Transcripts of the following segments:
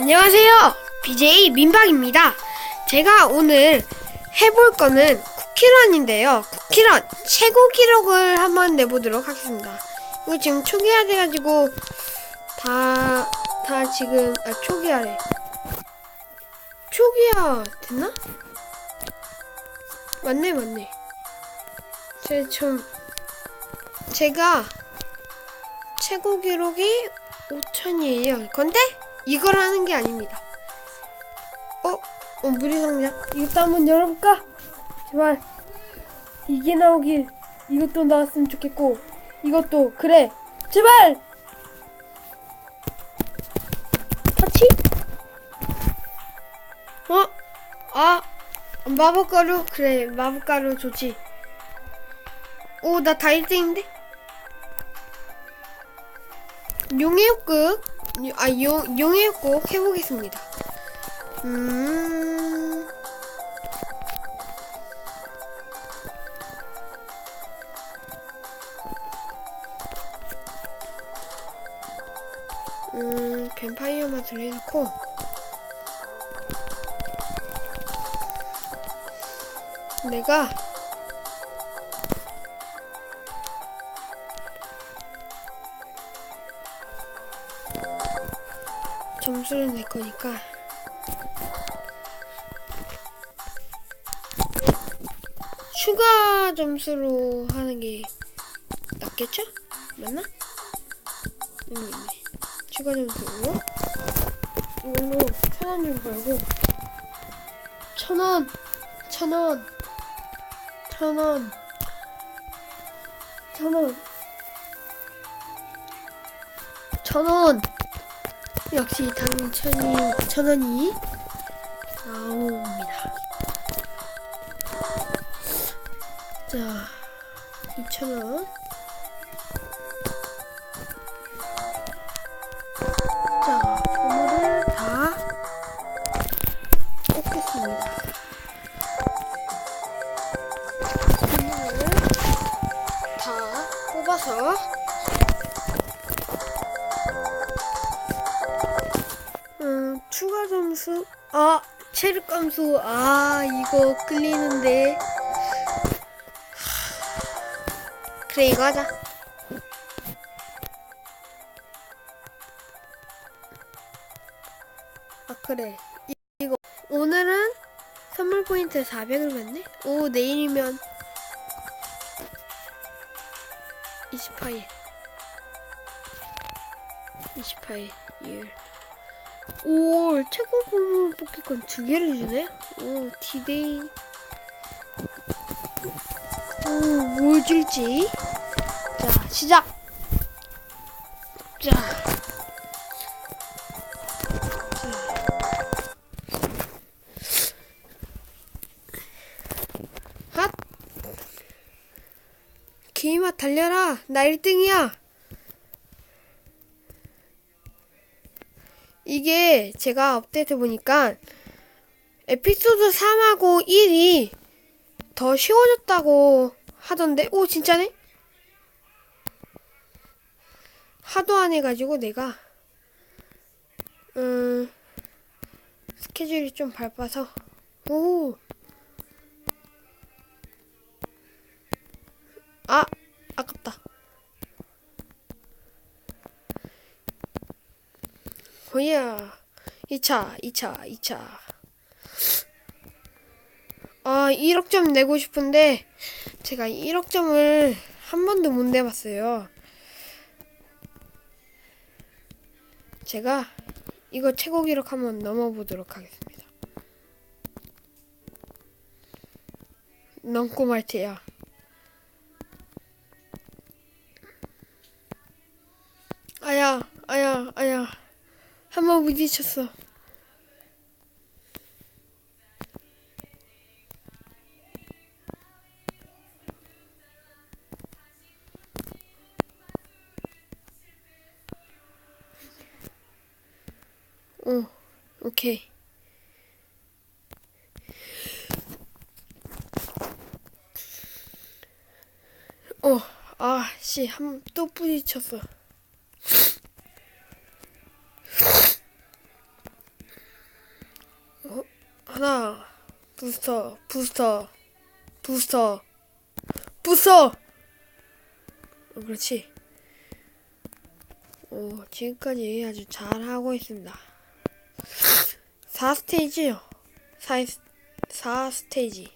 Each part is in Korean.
안녕하세요. BJ 민박입니다. 제가 오늘 해볼 거는 쿠키런인데요. 쿠키런 최고 기록을 한번 내보도록 하겠습니다. 이거 지금 초기화 돼가지고 다, 다 지금, 아, 초기화래. 초기화 됐나? 맞네, 맞네. 제 좀, 제가 최고 기록이 5천이에요. 근데 이걸 하는 게 아닙니다. 어? 어, 무리 상자. 이것도 한번 열어볼까? 제발. 이게 나오길. 이것도 나왔으면 좋겠고. 이것도, 그래. 제발! 터치? 어? 아, 마법가루? 그래, 마법가루 좋지. 오, 나다 1등인데? 용의 욕극, 아, 용, 용의 욕극 해보겠습니다. 음. 음, 뱀파이어 맛을 해놓고, 내가 점수를 낼 거니까 추가 점수로 하는 게 낫겠죠? 맞나? 음, 네. 추가 점수로 이걸로 천원 좀 벌고 천 원, 천 원, 천 원, 천 원, 천 원. 역시 당천이 천 원이 나옵니다. 자, 이천 원. 자, 번호를 다 뽑겠습니다. 번호를 다 뽑아서 감소. 아, 이거 끌리는데. 하, 그래, 이거 하자. 아, 그래. 이, 이거. 오늘은 선물 포인트 400을 받네? 오, 내일이면 28일. 28일. 오, 최고 보물 뽑기권 두 개를 주네? 오, 디데이. 오, 뭘 줄지? 자, 시작! 자. 핫! 게임아, 달려라! 나 1등이야! 이게 제가 업데이트 보니까 에피소드 3하고 1이 더 쉬워졌다고 하던데? 오 진짜네? 하도 안 해가지고 내가 음 스케줄이 좀 바빠서. 오. 아, 아깝다. 호야. 2차 2차 2차. 아 1억 점 내고 싶은데 제가 1억 점을 한 번도 못 내봤어요. 제가 이거 최고 기록 한번 넘어보도록 하겠습니다. 넘고 말 테야 부딪혔어. 어, 오케이. 어, 아, 씨, 한, 또 부딪혔어. 하나, 부스터, 부스터, 부스터, 부스터. 어, 그렇지. 오, 지금까지 아주 잘 하고 있습니다. 4스테이지요. 4, 4스테이지.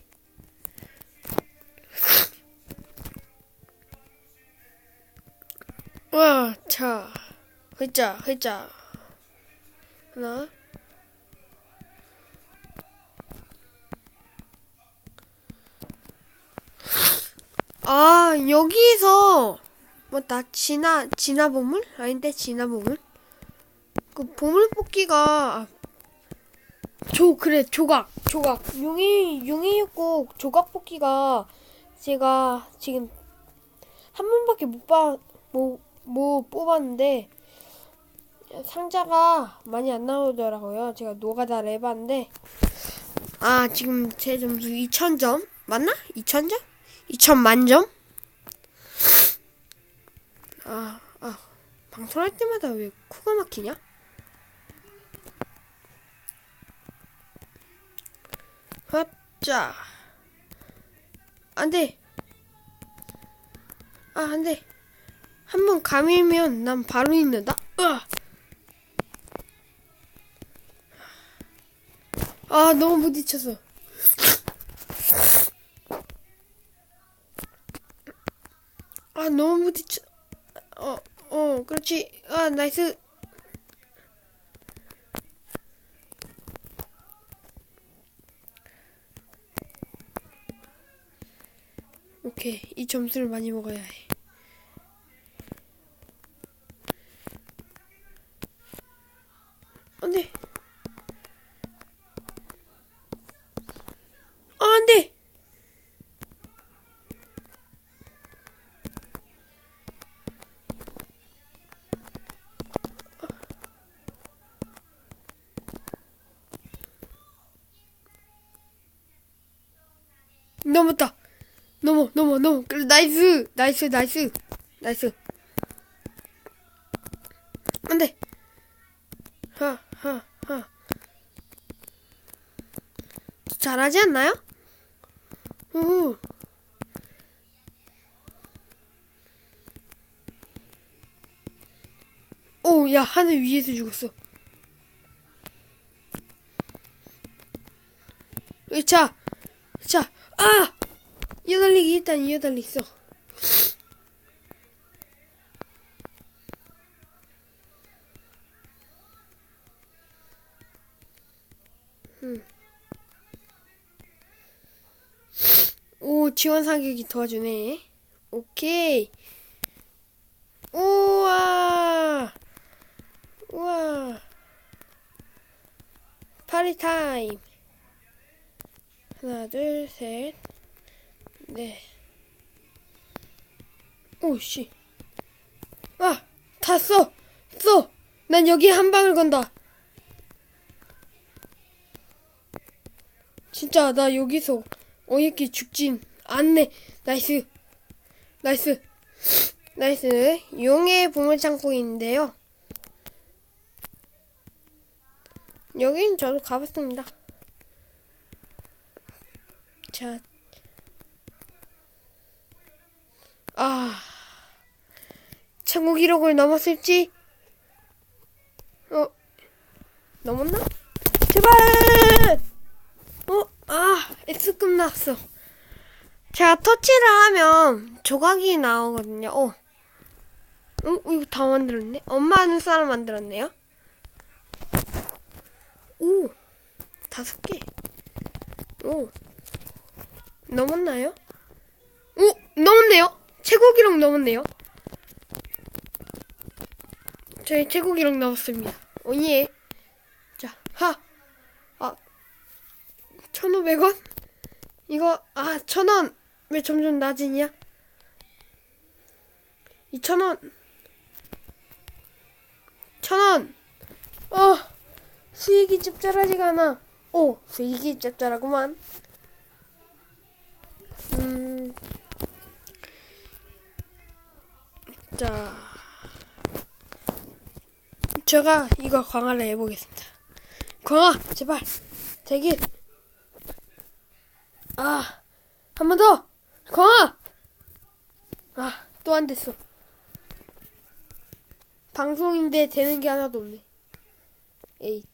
와, 자, 회자, 회자. 하나. 아, 여기서, 뭐, 나, 진화, 진화 보물? 아닌데, 진화 보물? 그, 보물 뽑기가, 아, 조, 그래, 조각, 조각. 용이, 용이였고, 조각 뽑기가, 제가 지금, 한 번밖에 못 봐, 못, 못 뽑았는데, 상자가 많이 안 나오더라고요. 제가 노가다를 해봤는데, 아, 지금 제 점수 2000점? 맞나? 2000점? 2000만 점? 아, 아, 방송할 때마다 왜 코가 막히냐? 헛자. 안 돼. 아, 안 돼. 한 번 감이면 난 바로 잊는다. 으아. 아, 너무 부딪혔어. 아, 너무 부딪혀. 어, 어, 그렇지. 아, 나이스. 오케이. 이 점수를 많이 먹어야 해. 넘었다. 넘어, 넘어, 넘어. 그래, 나이스, 나이스, 나이스, 나이스. 안 돼. 하, 하, 하. 잘하지 않나요? 오. 오, 야, 하늘 위에서 죽었어. 자, 자, 아! 이어달리기 일단 이어달리 있어. 음. 오 지원 사격이 도와주네. 오케이. 우와. 우와. 파리 타임. 하나, 둘, 셋. 네. 오, 씨. 아! 다 써! 써! 난 여기 한 방을 건다. 진짜, 나 여기서 어이없게 죽진 않네. 나이스. 나이스. 나이스. 용의 보물 창고인데요. 여긴 저도 가봤습니다. 자, 아, 최고 기록을 넘었을지? 어, 넘었나? 제발! 어, 아, X급 나왔어. 제가 터치를 하면 조각이 나오거든요. 어, 어, 이거 다 만들었네? 엄마 눈사람 만들었네요? 오, 다섯 개. 오, 넘었나요? 오, 넘었네요. 최고 기록 넘었네요. 저희 최고 기록 넘었습니다. 오예. 자, 하. 아, 1,500원? 이거, 아, 1,000원. 왜 점점 낮으냐? 2,000원. 1,000원. 어, 수익이 짭짤하지가 않아. 오, 수익이 짭짤하구만. 음. 자, 제가 이거 강화를 해보겠습니다. 강화, 제발, 대기, 아, 한 번 더! 광아! 아, 또 안 됐어. 방송인데 되는 게 하나도 없네. 에이.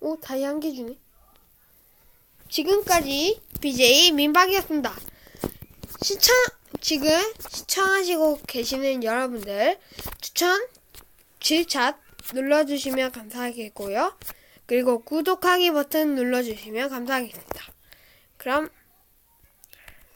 오, 다이 한 개 주네. 지금까지 BJ 민박이었습니다. 시청, 지금 시청하시고 계시는 여러분들 추천, 질차 눌러주시면 감사하겠고요. 그리고 구독하기 버튼 눌러주시면 감사하겠습니다. 그럼